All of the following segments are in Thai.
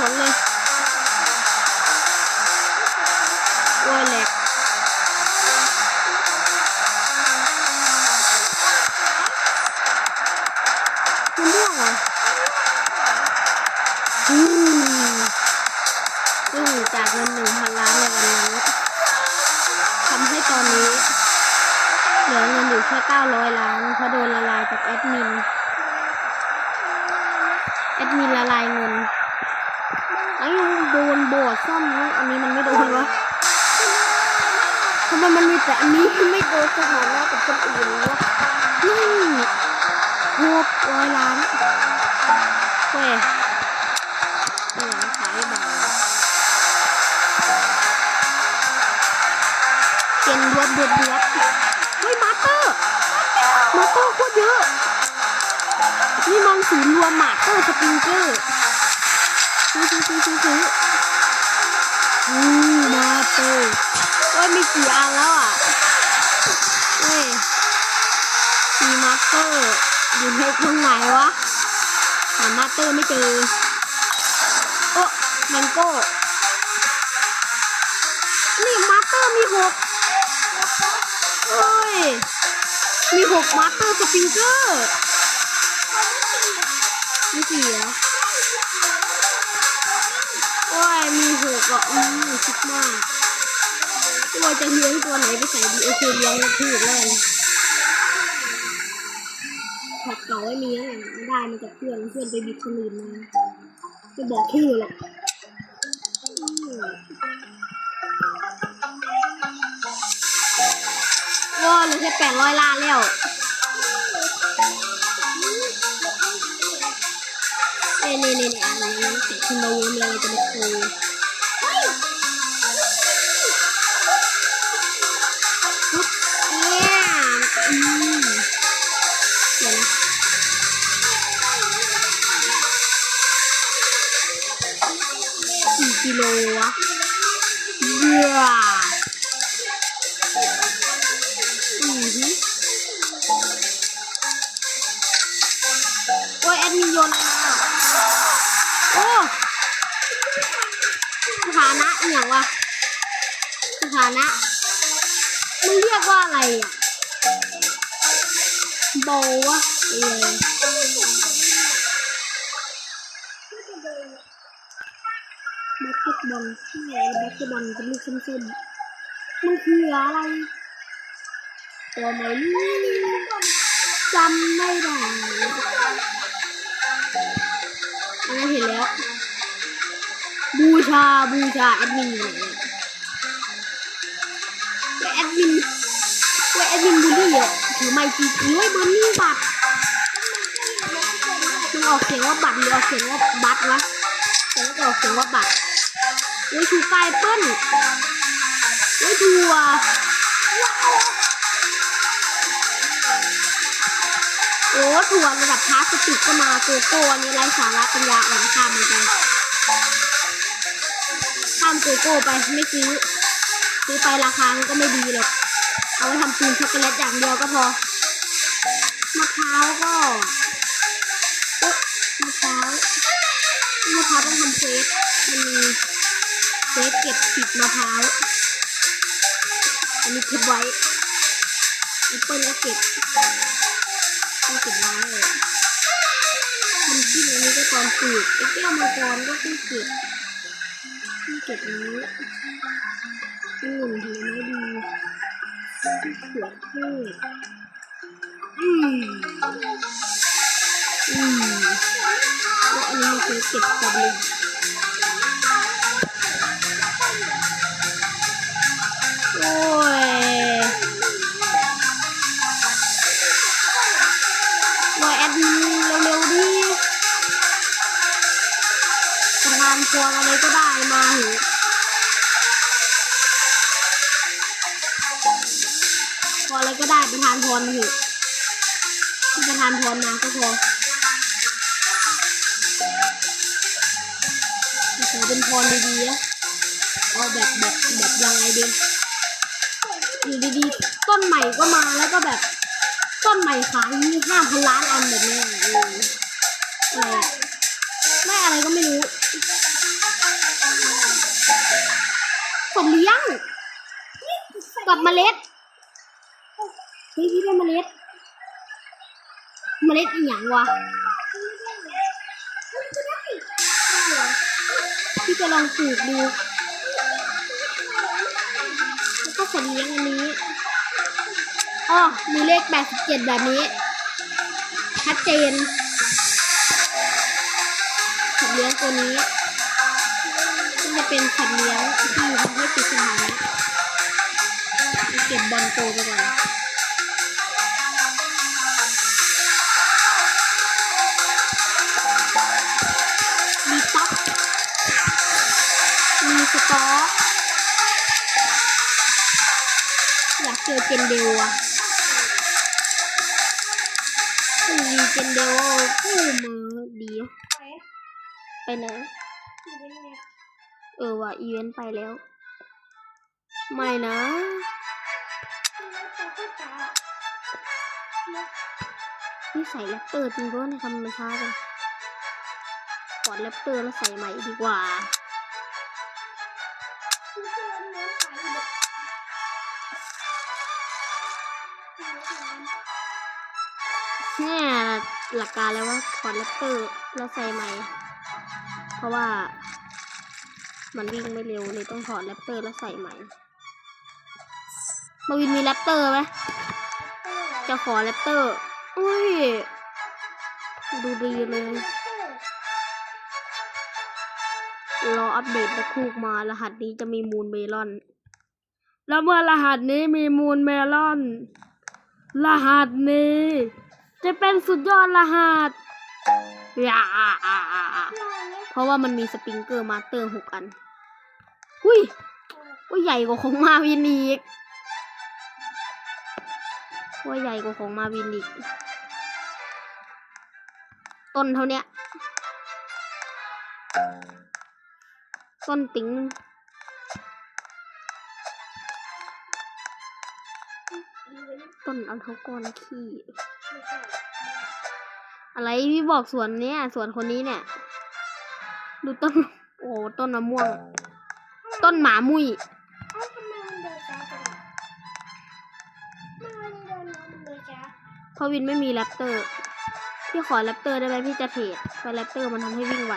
สนเลยโอ้ยแหลกคุณม่วงเหรออืมซึ่งจากเงินหนึ่งพันล้านในวันนั้นทำให้ตอนนี้ เหลือเงินอยู่แค่เก้าร้อยล้าน เพราะโดนละลายจากแอดมิน แอดมินละลายเงิน โดนโบดซ่อมนะอันนี้มันไม่โดนวะทำไมมันมีแต่อันนี้ไม่โดนสถานะกับคนอื่นวะนี่หกร้อยล้านเว้ยเออขายบาเจนรวบรวบรวบเฮ้ยมาสเตอร์มาสเตอร์โคตรเยอะ นี่มองศูนย์รวมมาสเตอร์สปริงเกอร์ ซื้อซื้อซื้อซื้อซื้ออืมมาเตอร์เอ้ยมีกี่อันแล้วอะเฮ้ยมีมาสเตอร์อยู่ในตรงไหนวะหามาสเตอร์ไม่เจอโอ้แมงโก้นี่มาสเตอร์มีหกเฮ้ยมีหกมาสเตอร์สปริงเกอร์มีสี่เหรอ กอะอืมคิดมากว่าจะเลี้ยงตัวไหนไปใส่ดีโอเคเลี้ยงถูกแล้วกันผัดเก่าไม่มีแล้วกันไม่ได้มันจากเพื่อนเพื่อนไปบิดคนอื่นมาจะบอกชื่อหรอกว้าหลือแค่แปดร้อยล้านแล้วเน่เน่เน่เน่อันนี้ติดขึ้นมาเยอะเลยจะมาโช โลวะเบื่ออือหือโอ้ยแอดมินโยนอะไรมาโอ้สถานะอย่างวะสถานะมันเรียกว่าอะไรอะโบวะเออ บสเกตบอลใช่แบสเกตบอลเป็นลูกส้มๆมันคืออะไรตัวไหนนี่จำไม่ได้อันนั้นเห็นแล้ว บูชาบูชาแอดมินอยู่ไหนอะเว้ยแอดมินเว้ยแอดมินบูลลี่อะถือไมค์จีจีเว้ยบอร์นี่บัตรมันออกเสียงว่าบัตรหรือออกเสียงว่าบัตรวะแต่ก็ออกเสียงว่าบัตร กายเปิ้ลเว้ยทัวร์โอ้ทัวร์ระดับพลาสติกก็มาโกโก้นนี้ไรสาระปัญญาอ่อนข้ามมันไปข้ามโกโก้ไปไม่ซื้อซื้อไปราคาก็ไม่ดีหรอกเอาไว้ทำปูนช็อกโกแลตอย่างเดียวก็พอมะพร้าวก็เอ๊มะพร้าวมะพร้าวต้องทำเซฟมันมี เซฟเก็บผิดมะพร้าวอันนี้เก็บไว้แอปเปิ้ลก็เก็บต้องเก็บไว้เลยมันที่อันนี้ก็ตอนปลูกไอ้แก้วมังกรก็ต้องเก็บที่เก็บนี้อืมผลไม้ดีที่เขือเทศอืมอืมแล้วอันนี้มันคือเก็บสตรอเบ โอ้ยวายแอดมินเร็วๆดิประธานครัวอะไรก็ได้มาเหอพออะไรก็ได้ประธานพรมาหอที่ประธานพรมาก็พอขอเป็นพรดีๆนะเอาแบบแบบแบบยังไงดี อยู่ดีๆ ต้นใหม่ก็มาแล้วก็แบบ ต้นใหม่ขายมีห้าพันล้านอันแบบนี้อะไรไม่อะไรก็ไม่รู้ผมเลี้ยงกับเมล็ดเฮ้ยพี่เป็นเมล็ด เมล็ดอีหยังวะพี่จะลองปลูกดู สัตว์เลี้ยงอันนี้อ๋อมีเลข 87 แบบนี้ ชัดเจนสัตว์เลี้ยงตัวนี้มันจะเป็นสัตว์เลี้ยงที่ทำให้ติดสนามเก็บบอลโตไปก่อน จอเจนเดลอะมีเจนเดลคู่มือดีไปไหนเออว่ะอีเวนต์ไปแล้ว ไม่นะนี่ใส่แรปเตอร์จริงด้วยในธรรมชาติเลยกอดแรปเตอร์แล้วใส่ใหม่ดีกว่า แน่หลักการแล้วว่าถอดแรปเตอร์แล้วใส่ใหม่ เพราะว่า มันวิ่งไม่เร็วเลยต้องถอดแรปเตอร์แล้วใส่ใหม่ มาวินมีแรปเตอร์ไหมจะขอแรปเตอร์ อุ้ย ดูดีเลย รออัปเดตตะคูกมารหัสนี้จะมีมูลเมลอน แล้วเมื่อรหัสนี้มีมูลเมลอน รหัสนี้ จะเป็นสุดยอดรหัสยาเพราะว่ามันมีสปริงเกอร์มาสเตอร์หกอัน อุ้ยว่าใหญ่กว่าของมาวินอีกว่าใหญ่กว่าของมาวินอีก ต้นเท่าเนี้ย ต้นติ๋งหนึ่งต้นเอาเท่าก้อนขี้ อะไรพี่บอกสวนเนี้ยสวนคนนี้เนี่ย ดูต้น โอ้ต้นมะม่วง ต้นหมามุ้ยเอ้าทำไมมันเดินช้าจังอะทำไมมันเดินน้องมันเดินช้าเพาวินไม่มีแรปเตอร์ พี่ขอแรปเตอร์ได้ไหมพี่จะเทรดเพราะแรปเตอร์มันทำให้วิ่งไหว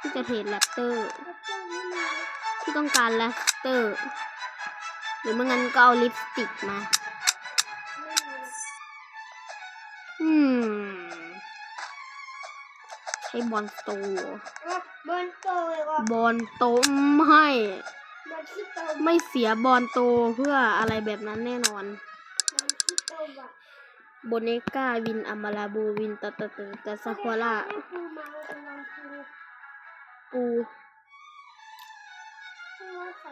พี่จะเทรดแรปเตอร์แล้วเจ้านี่มีพี่ต้องการแรปเตอร์ หรือไม่งั้นก็เอาลิปสติกมา ช้บอลโตอะบอลโตเลยว่ะบอลโตไม่บอลที่โตไม่เสียบอลโตเพื่ออะไรแบบนั้นแน่นอนบอลที่โตว่ะโบเนก้าวินอามาลาบูวินตะตะตะตะซาควาร่าให้ครูมาเป็นวันครูปูให้ว่าใคร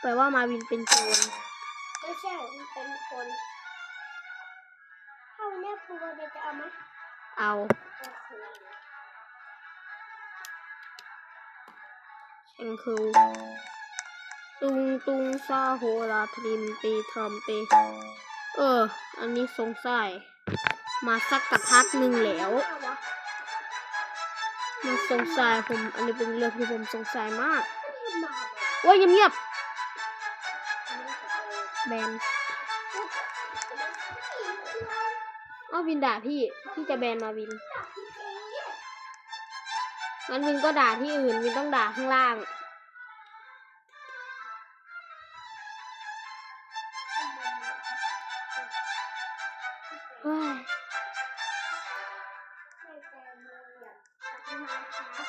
แปลว่ามาวินเป็นโจรไม่ใช่มันเป็นคนถ้าวันนี้ครูเราจะเอาไหมเอา โอเคเชงคือตุงตุงซาโฮลาทริมปีทรอมเป เออ อันนี้สงสัยมาสักกับพักหนึ่งแล้วเอาวะมันสงสัยผมอันนี้เป็นเรื่องที่ผมสงสัยมากไม่าว่ะโอ้ยเงียบเอาๆแบนอีกควายอ้าววินด่าพี่ พี่จะแบนมาวิน งั้นวินก็ด่าที่อื่นวินต้องด่าข้างล่างเฮ้ยให้แตงโมอยบมาครับ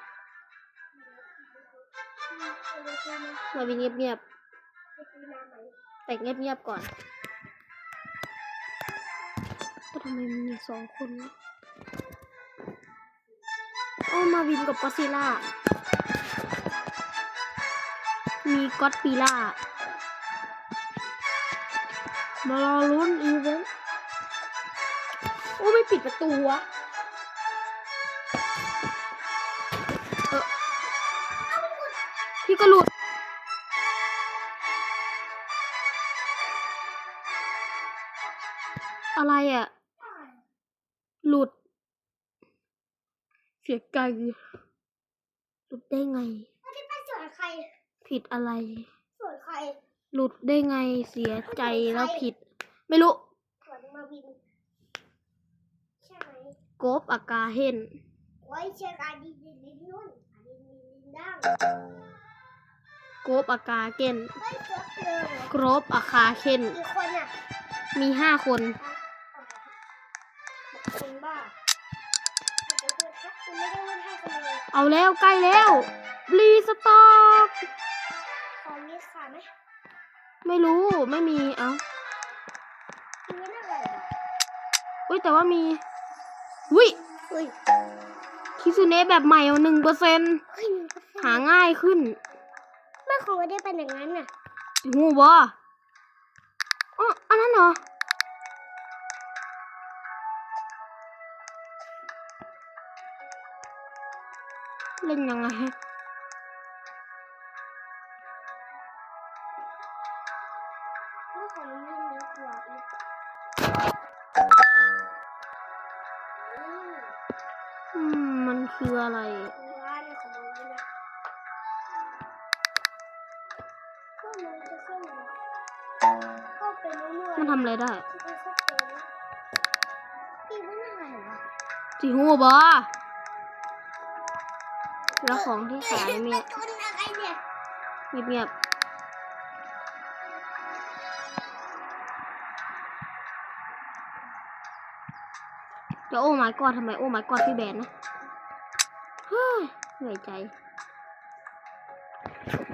แมาวินเงียบๆแต่เงียบๆก่อนก็ทำไมมันมีสองคนโอ้มาวินกับก็อซิล่า มีก็อดปีล่ามารอลุ้นอีเวนต์โอ้ไม่ปิดประตูวะพี่ก็หลุด หลุด เสียใจ หลุดได้ไง ไม่ได้ไปสวนใคร ผิดอะไร สวนใครหลุดได้ไงเสียใจแล้วผิด ไม่รู้สวนมาวิน ใช่ไหมโกบอากาเฮนไว้เชียร์การดีดีดินนุ่นดินดินดินดังโกบอากาเกนเฮ้ยเสือเกลือโกรบอาคาเคนกี่คนอะ มีห้าคนคน เลยเอาแล้วใกล้แล้วรีสต็อกขอมีขาไหมไม่รู้ไม่มีเอาคิดว่าน่าอะไรอะอุ้ยแต่ว่ามีอุ้ยอุ้ยคิซูเนะแบบใหม่เอาหนึ่งเปอร์เซ็นเฮ้ยมันก็แค่หาง่ายขึ้นไม่คงไม่ได้เป็นอย่างนั้นน่ะหูบออ๋ออันนั้นเหรอ เล่นยังไงไม่ของมันยิ่งเยอะกว่าอีกอืมอืมมันคืออะไรร้านของมันนี่นะก็มันจะขึ้นมาก็เป็นมั่วๆมันทำอะไรได้ที่เป็นพวกเกมพี่ว่าน่าอะไรวะสีหูบอ แล้วของที่ขายมีเป็นตัวอะไรเนี่ยเงียบๆจะโอ้ my god ทำไมโอ้ my god พี่แบนนะเฮ้ยเหนื่อยใจเจอของ